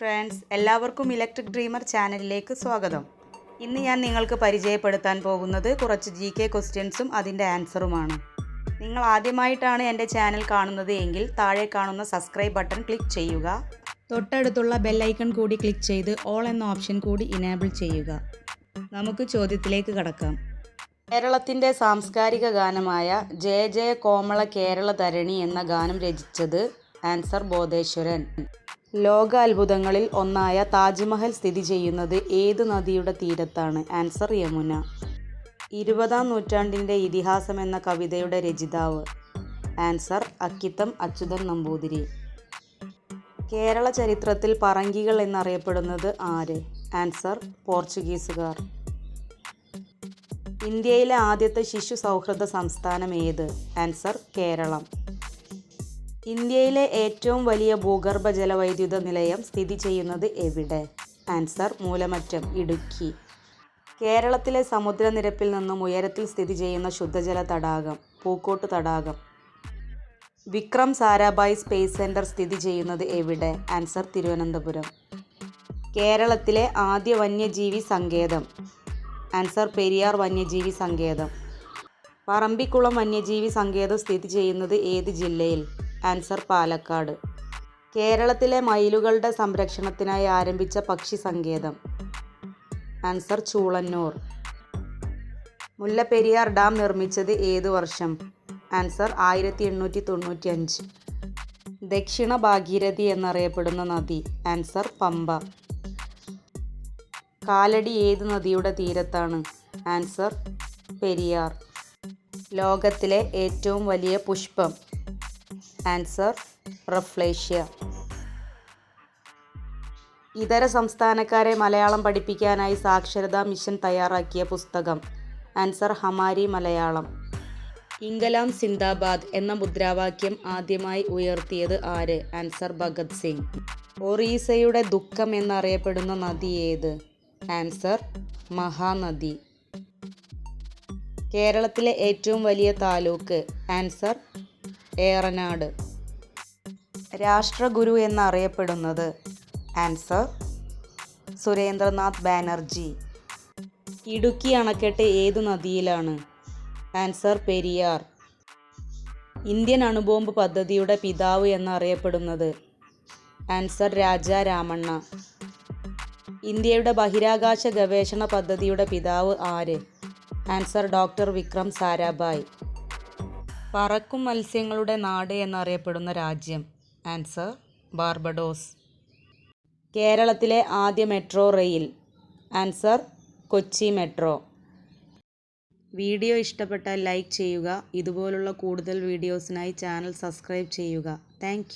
Friends എല്ലാവർക്കും electric dreamer ചാനലിലേക്ക് സ്വാഗതം. ഇന്ന് ഞാൻ നിങ്ങൾക്ക് പരിചയപ്പെടുത്താൻ പോകുന്നത് കുറച്ച് ജി കെ ക്വസ്റ്റ്യൻസും അതിന്റെ ആൻസറുമാണ് നിങ്ങൾ ആദ്യമായിട്ടാണ് എന്റെ ചാനൽ കാണുന്നത് എങ്കിൽ താഴെ കാണുന്ന സബ്സ്ക്രൈബ് ബട്ടൺ ക്ലിക്ക് ചെയ്യുക. തൊട്ടടുത്തുള്ള ബെല്ലൈക്കൺ കൂടി ക്ലിക്ക് ചെയ്ത് ഓൾ എന്ന ഓപ്ഷൻ കൂടി ഇനേബിൾ ചെയ്യുക. നമുക്ക് ചോദ്യത്തിലേക്ക് കടക്കാം. കേരളത്തിന്റെ സാംസ്കാരിക ഗാനമായ ജയ ജയ കോമള കേരള തരണി എന്ന ഗാനം രചിച്ചത് ആൻസർ ബോധേശ്വരൻ. ലോക അത്ഭുതങ്ങളിൽ ഒന്നായ താജ്മഹൽ സ്ഥിതി ചെയ്യുന്നത് ഏത് നദിയുടെ തീരത്താണ്? ആൻസർ യമുന. ഇരുപതാം നൂറ്റാണ്ടിന്റെ ഇതിഹാസം എന്ന കവിതയുടെ രചിതാവ്. ആൻസർ അക്കിത്തം അച്യുതൻ നമ്പൂതിരി. കേരള ചരിത്രത്തിൽ പറങ്കികൾ എന്നറിയപ്പെടുന്നത് ആര്? ആൻസർ പോർച്ചുഗീസുകാർ. ഇന്ത്യയിലെ ആദ്യത്തെ ശിശു സൗഹൃദ സംസ്ഥാനം ഏത്? ആൻസർ കേരളം. ഇന്ത്യയിലെ ഏറ്റവും വലിയ ഭൂഗർഭ ജലവൈദ്യുത നിലയം സ്ഥിതി ചെയ്യുന്നത് എവിടെ? ആൻസർ മൂലമറ്റം ഇടുക്കി. കേരളത്തിലെ സമുദ്രനിരപ്പിൽ നിന്നും ഉയരത്തിൽ സ്ഥിതി ചെയ്യുന്ന ശുദ്ധജല തടാകം പൂക്കോട്ട് തടാകം. വിക്രം സാരാഭായ് സ്പേസ് സെന്റർ സ്ഥിതി ചെയ്യുന്നത് എവിടെ? ആൻസർ തിരുവനന്തപുരം. കേരളത്തിലെ ആദ്യ വന്യജീവി സങ്കേതം. ആൻസർ പെരിയാർ വന്യജീവി സങ്കേതം. പറമ്പിക്കുളം വന്യജീവി സങ്കേതം സ്ഥിതി ചെയ്യുന്നത് ഏത് ജില്ലയിൽ? ആൻസർ പാലക്കാട്. കേരളത്തിലെ മയിലുകളുടെ സംരക്ഷണത്തിനായി ആരംഭിച്ച പക്ഷി സങ്കേതം. ആൻസർ ചൂളന്നൂർ. മുല്ലപ്പെരിയാർ ഡാം നിർമ്മിച്ചത് ഏത് വർഷം? ആൻസർ ആയിരത്തി എണ്ണൂറ്റി തൊണ്ണൂറ്റി അഞ്ച് ദക്ഷിണ ഭാഗീരഥി എന്നറിയപ്പെടുന്ന നദി. ആൻസർ പമ്പ. കാലടി ഏത് നദിയുടെ തീരത്താണ്? ആൻസർ പെരിയാർ. ലോകത്തിലെ ഏറ്റവും വലിയ പുഷ്പം. Answer rafflesia. ഇതര സംസ്ഥാനക്കാരെ മലയാളം പഠിപ്പിക്കാനായി സാക്ഷരതാ മിഷൻ തയ്യാറാക്കിയ പുസ്തകം. ആൻസർ ഹമാരി മലയാളം. ഇംഗലാം സിന്ദാബാദ് എന്ന മുദ്രാവാക്യം ആദ്യമായി ഉയർത്തിയത് ആര്? ആൻസർ ഭഗത് സിംഗ്. ഒറീസയുടെ ദുഃഖം എന്നറിയപ്പെടുന്ന നദി ഏത്? ആൻസർ മഹാനദി. കേരളത്തിലെ ഏറ്റവും വലിയ താലൂക്ക് ആൻസർ ഏറനാട്. രാഷ്ട്രഗുരു എന്നറിയപ്പെടുന്നത് ആൻസർ സുരേന്ദ്രനാഥ് ബാനർജി. ഇടുക്കി അണക്കെട്ട് ഏതു നദിയിലാണ്? ആൻസർ പെരിയാർ. ഇന്ത്യൻ അണുബോംബ് പദ്ധതിയുടെ പിതാവ് എന്നറിയപ്പെടുന്നത് ആൻസർ രാജ രാമണ്ണ. ഇന്ത്യയുടെ ബഹിരാകാശ ഗവേഷണ പദ്ധതിയുടെ പിതാവ് ആര്? Answer doctor Vikram Sarabhai. പറക്കും മത്സ്യങ്ങളുടെ നാട് എന്നറിയപ്പെടുന്ന രാജ്യം. Answer Barbados. കേരളത്തിലെ ആദ്യ metro rail. Answer Kochi metro. Video ഇഷ്ടപ്പെട്ടാൽ ലൈക്ക് ചെയ്യുക. ഇതുപോലുള്ള കൂടുതൽ വീഡിയോസിനായി ചാനൽ സബ്സ്ക്രൈബ് ചെയ്യുക. താങ്ക്